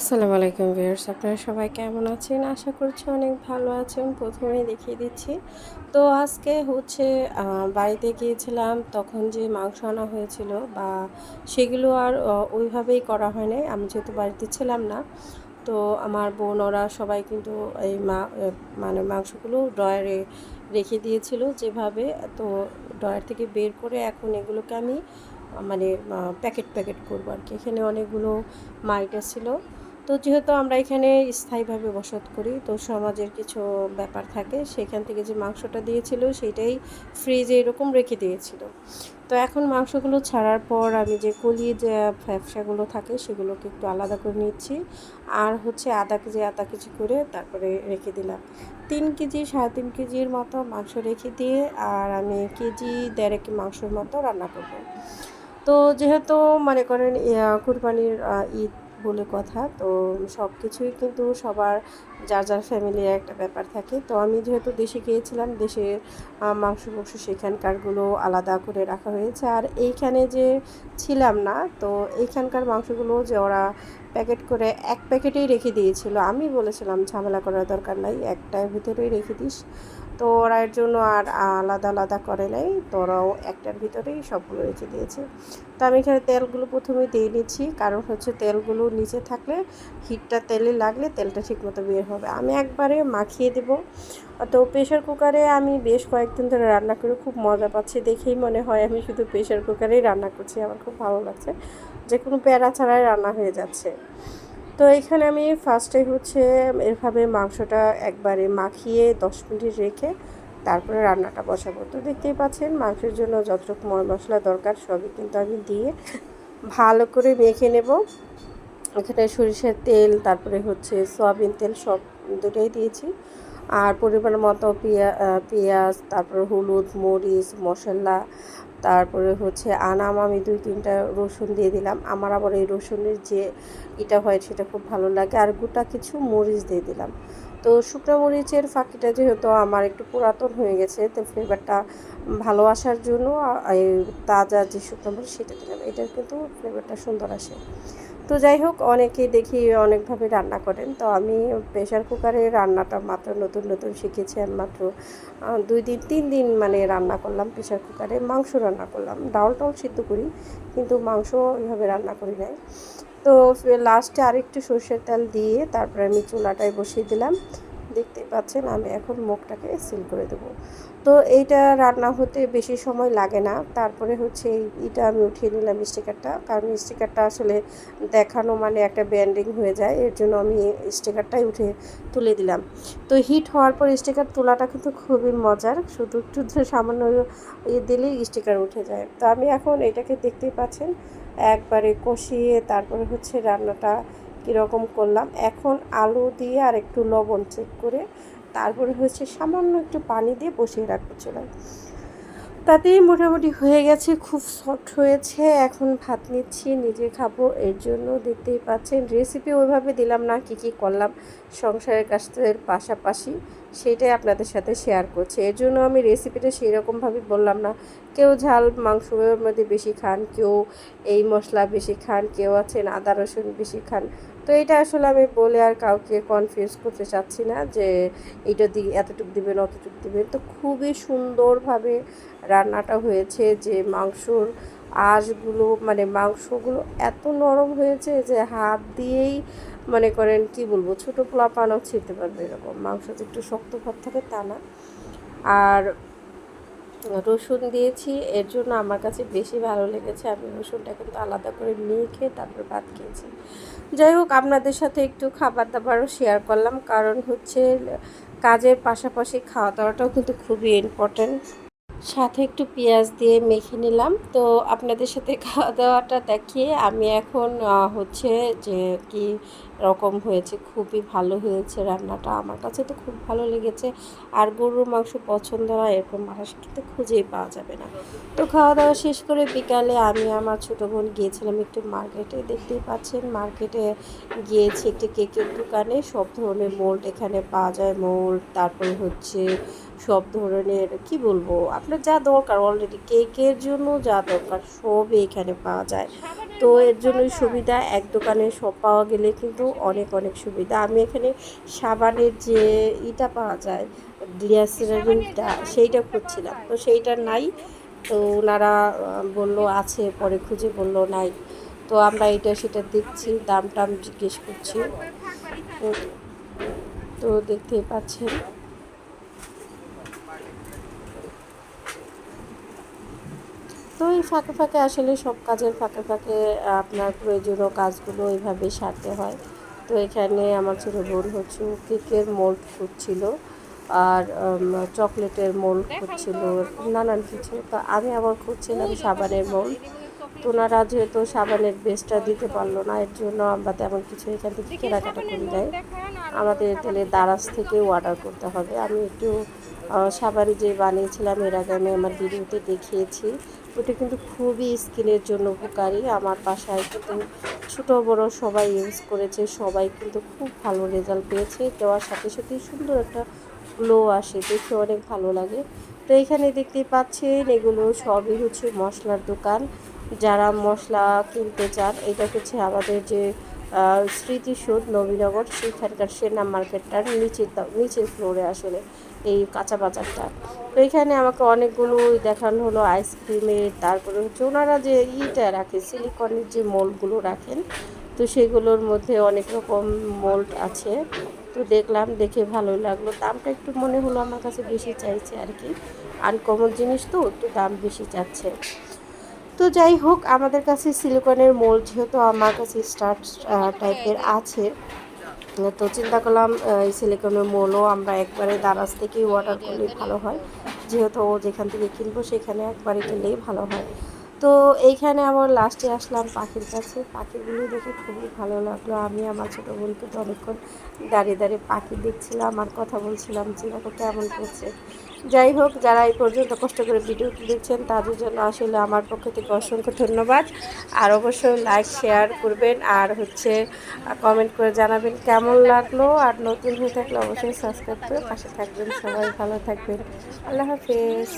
আসসালামু আলাইকুম ভিউয়ার্স, আপনারা সবাই কেমন আছেন? আশা করছি অনেক ভালো আছেন। প্রথমেই দেখিয়ে দিচ্ছি। তো আজকে হচ্ছে বাড়িতে গিয়েছিলাম, তখন যে মাংস আনা হয়েছিল বা সেগুলো আর ওইভাবেই করা হয় নাই। আমি যেহেতু বাড়িতে ছিলাম না, তো আমার বোন, ওরা সবাই কিন্তু এই মা মানে মাংসগুলো ড্রয়ারে রেখে দিয়েছিল যেভাবে। তো ড্রয়ার থেকে বের করে এখন এগুলোকে আমি মানে প্যাকেট প্যাকেট করব আর কি এখানে অনেকগুলো মাইটা ছিল। তো যেহেতু আমরা এখানে স্থায়ীভাবে বসত করি, তো সমাজের কিছু ব্যাপার থাকে, সেখান থেকে যে মাংসটা দিয়েছিল সেটাই ফ্রিজে এরকম রেখে দিয়েছিল। তো এখন মাংসগুলো ছাড়ার পর আমি যে কলি যে ফ্যাপসাগুলো থাকে সেগুলোকে একটু আলাদা করে নিচ্ছি। আর হচ্ছে আধা কেজি আধা কেজি করে তারপরে রেখে দিলাম। তিন কেজি, সাড়ে তিন কেজির মতো মাংস রেখে দিয়ে আর আমি কেজি দেড়েক মাংসের মতো রান্না করব। তো যেহেতু মনে করেন কুরবানির ঈদ বলে কথা। তো সব কিছুই কিন্তু সবার, যার যার ফ্যামিলির একটা ব্যাপার থাকে। তো আমি যেহেতু দেশে গিয়েছিলাম দেশের মাংস মাংস সেখানকারগুলো আলাদা করে রাখা হয়েছে। আর এইখানে যে ছিলাম না, তো এইখানকার মাংসগুলো যে ওরা প্যাকেট করে এক প্যাকেটেই রেখে দিয়েছিল। আমি বলেছিলাম, ঝামেলা করার দরকার নাই, একটার ভিতরেই রেখে দিস। তো ওরা এর জন্য আর আলাদা আলাদা করে নাই। তো ওরাও একটার ভিতরেই সবগুলো রেখে দিয়েছে। তো আমি এখানে তেলগুলো প্রথমে দিয়ে নিচ্ছি। কারণ হচ্ছে তেলগুলো নিচে থাকলে হিটটা তেলে লাগলে তেলটা ঠিকমতো বের হবে। আমি একবারে মাখিয়ে দেব। তো প্রেশার কুকারে আমি বেশ কয়েকদিন ধরে রান্না করে খুব মজা পাচ্ছি দেখেই মনে হয় আমি শুধু প্রেশার কুকারেই রান্না করছি। আমার খুব ভালো লাগছে। যে কোনো প্যারা ছাড়াই রান্না হয়ে যাচ্ছে। তো এখানে আমি ফার্স্টে হচ্ছে এভাবে মাংসটা একবারে মাখিয়ে দশ মিনিট রেখে তারপরে রান্নাটা বসাবো। তো দেখতেই পাচ্ছেন মাংসের জন্য যতটুকু মশলা দরকার সবই কিন্তু আমি দিয়ে ভালো করে মেখে নেব। এখানে সরিষার তেল, তারপরে হচ্ছে সয়াবিন তেল সব দুটোই দিয়েছি। আর পরিমাণ মতো পেঁয়া পেঁয়াজ, তারপরে হলুদ, মরিচ, মশলা, তারপরে হচ্ছে আনাম আমি দুই তিনটা রসুন দিয়ে দিলাম। আমার আবার এই রসুনের যে এটা হয় সেটা খুব ভালো লাগে। আর গোটা কিছু মরিচ দিয়ে দিলাম। তো শুকনো মরিচের ফাঁকিটা যেহেতু আমার একটু পুরাতন হয়ে গেছে, তো ফ্লেভারটা ভালো আসার জন্য তাজা যে শুকনো মরিচ সেটা দিলাম। এটার কিন্তু ফ্লেভারটা সুন্দর আসে। তো যাই হোক, অনেকেই দেখি অনেকভাবে রান্না করেন। তো আমি প্রেশার কুকারে রান্নাটা মাত্র নতুন নতুন শিখেছি। আর মাত্র দুই দিন, তিন দিন মানে রান্না করলাম প্রেশার কুকারে মাংস রান্না করলাম। ডাল টাল সিদ্ধ করি, কিন্তু মাংস ওইভাবে রান্না করি নাই। তো লাস্টে আরেকটু সর্ষের তেল দিয়ে তারপরে আমি চুলাটায় বসিয়ে দিলাম। দেখতেই পাচ্ছেন, আমি এখন মুখটাকে সিল করে দেবো। তো এইটা রান্না হতে বেশি সময় লাগে না, তারপরে হচ্ছে এটা আমি উঠিয়ে নিলাম স্টিকারটা, কারণ স্টিকারটা আসলে দেখানো মানে একটা ব্যান্ডিং হয়ে যায়, এর জন্য আমি স্টিকারটাই উঠে তুলে দিলাম। তো হিট হওয়ার পর স্টিকার তোলাটা কিন্তু খুবই মজার, শুধু একটু সামান্য ইয়ে দিলেই স্টিকার উঠে যায়। তো আমি এখন এটাকে দেখতেই পাচ্ছেন, একবারে কষিয়ে তারপরে হচ্ছে রান্নাটা কীরকম করলাম। এখন আলু দিয়ে আর একটু লবণ চেক করে তারপরে হচ্ছে সামান্য একটু পানি দিয়ে বসিয়ে রাখব চুলায়। তাতেই মোটামুটি হয়ে গেছে, খুব সফট হয়েছে। এখন ভাত নিচ্ছি, নিজে খাব, এর জন্য দেখতেই পাচ্ছেন রেসিপি ওইভাবে দিলাম না, কি কি করলাম সংসারের কাজের পাশাপাশি। সেটাই আপনাদের সাথে শেয়ার করছি। এর জন্য আমি রেসিপিটা সেই রকমভাবে বললাম না। কেউ ঝাল মাংসের মধ্যে বেশি খান, কেউ এই মশলা বেশি খান, কেউ আছেন আদা, রসুন বেশি খান। তো এটা আসলে আমি বলে আর কাউকে কনফিউজ করতে চাচ্ছি না যে এইটা দিয়ে এতটুকু দিবেন, অতটুকু দিবেন। তো খুবই সুন্দরভাবে রান্নাটা হয়েছে যে মাংসর আঁশগুলো মানে মাংসগুলো এত নরম হয়েছে যে হাত দিয়েই মনে করেন কি বলব, ছোটো পোলাপানও ছিঁড়তে পারবে এরকম। মাংস যে একটু শক্ত ভাব থাকে তা না। আর রসুন দিয়েছি, এর জন্য আমার কাছে বেশি ভালো লেগেছে। আমি রসুনটা কিন্তু আলাদা করে নিয়ে খেয়ে তারপর ভাত খেয়েছি। যাই হোক, আপনাদের সাথে একটু খাবার দাবারও শেয়ার করলাম। কারণ হচ্ছে, কাজের পাশাপাশি খাওয়া দাওয়াটাও কিন্তু খুবই ইম্পর্ট্যান্ট সাথে একটু পেঁয়াজ দিয়ে মেখে নিলাম। তো আপনাদের সাথে খাওয়া দাওয়াটা দেখিয়ে আমি এখন হচ্ছে যে কি রকম হয়েছে, খুবই ভালো হয়েছে রান্নাটা। আমার কাছে তো খুব ভালো লেগেছে। আর গরুর মাংস পছন্দ হয় এরকম মহারাষ্ট্রতে খুঁজেই পাওয়া যাবে না। তো খাওয়া দাওয়া শেষ করে বিকালে আমি আমার ছোটো বোন গিয়েছিলাম একটু মার্কেটে। দেখতেই পাচ্ছেন, মার্কেটে গিয়েছি একটি কেকের দোকানে। সব ধরনের মোল্ড এখানে পাওয়া যায়, মোল্ড, তারপরে হচ্ছে সব ধরনের, কি বলব? আপনার যা দরকার অলরেডি কেকের জন্য যা দরকার সবই এখানে পাওয়া যায়। তো এর জন্যই সুবিধা, এক দোকানে সব পাওয়া গেলে কিন্তু অনেক অনেক সুবিধা। আমি এখানে সাবানের যে ইটা পাওয়া যায় গ্লিয়াসিনারিনটা সেইটা খুঁজছিলাম। তো সেইটা নাই। তো ওনারা বলল আছে, পরে খুঁজে বলল নাই। তো আমরা এটা সেটা দেখছি দাম টাম জিজ্ঞেস করছি। তো দেখতেই পাচ্ছেন। তো এই ফাঁকে ফাঁকে আসলে সব কাজের ফাঁকে ফাঁকে আপনার প্রয়োজনীয় কাজগুলো এইভাবে সারতে হয়। তো এখানে আমার ছোট বোন হচ্ছে কেকের মোল্ড করছিল আর চকলেটের মোল্ড করছিল নানান কিছু। তো আমি আবার খুঁজছিলাম সাবানের মোল্ড। তো ওনারা যেহেতু সাবানের বেসটা দিতে পারল না এর জন্য আমরা তেমন কিছু এখান থেকে কেনাকাটা করে নাই। আমাদের তাহলে দারাজ থেকে অর্ডার করতে হবে। আমি একটু সাবান যে বানিয়েছিলাম এর আগে আমি আমার ভিডিওতে দেখিয়েছি। ওটা কিন্তু খুবই স্কিনের জন্য উপকারী। আমার বাসায় কিন্তু ছোটো বড় সবাই ইউজ করেছে, সবাই কিন্তু খুব ভালো রেজাল্ট পেয়েছে। দেওয়ার সাথে সাথে সুন্দর একটা গ্লো আসে, দেখে অনেক ভালো লাগে। তো এখানে দেখতে পাচ্ছেন, এগুলো সবই হচ্ছে মশলার দোকান। যারা মশলা কিনতে চান, এটা হচ্ছে আমাদের যে আহ, স্মৃতিসৌধ নবীনগর সেখানকার সেনা মার্কেটটার নিচের নিচের ফ্লোরে আসলে এই কাঁচা বাজারটা। তো এখানে আমাকে অনেকগুলো দেখানো হলো আইসক্রিমের তারপরে হচ্ছে ওনারা যে ইটা রাখে সিলিকনের যে মোল্ডগুলো রাখেন তো সেগুলোর মধ্যে অনেক রকম মোল্ড আছে। তো দেখলাম দেখে ভালো লাগল। দামটা একটু মনে হলো আমার কাছে বেশি চাইছে আর কি। আনকমন জিনিস তো একটু দাম বেশি চাচ্ছে। তো যাই হোক, আমাদের কাছে সিলিকনের মোল্ড যেহেতু আমার কাছে স্টার্ট টাইপের আছে, তো চিন্তা করলাম এই সিলিকনের মোলও আমরা একবারে দারাজ থেকেই অর্ডার করলেই ভালো হয়। যেহেতু ও যেখান থেকে কিনবো সেখানে একবারে কিনলেই ভালো হয়। তো এইখানে আমার লাস্টে আসলাম পাখির কাছে। পাখিগুলো দেখে খুবই ভালো লাগল। আমি আমার ছোটো বোনকে তো অনেকক্ষণ দাঁড়িয়ে দাঁড়িয়ে পাখি দেখছিলাম আর কথা বলছিলাম, যে দেখো কেমন করছে। যাই হোক, যারা এই পর্যন্ত কষ্ট করে ভিডিওটি দেখছেন তাদের জন্য আসলে আমার পক্ষ থেকে অসংখ্য ধন্যবাদ। আর অবশ্যই লাইক শেয়ার করবেন আর হচ্ছে কমেন্ট করে জানাবেন কেমন লাগল। আর নতুন হয়ে থাকলে অবশ্যই সাবস্ক্রাইব করে পাশে থাকবেন। সবাই ভালো থাকবেন। আল্লাহ হাফেজ।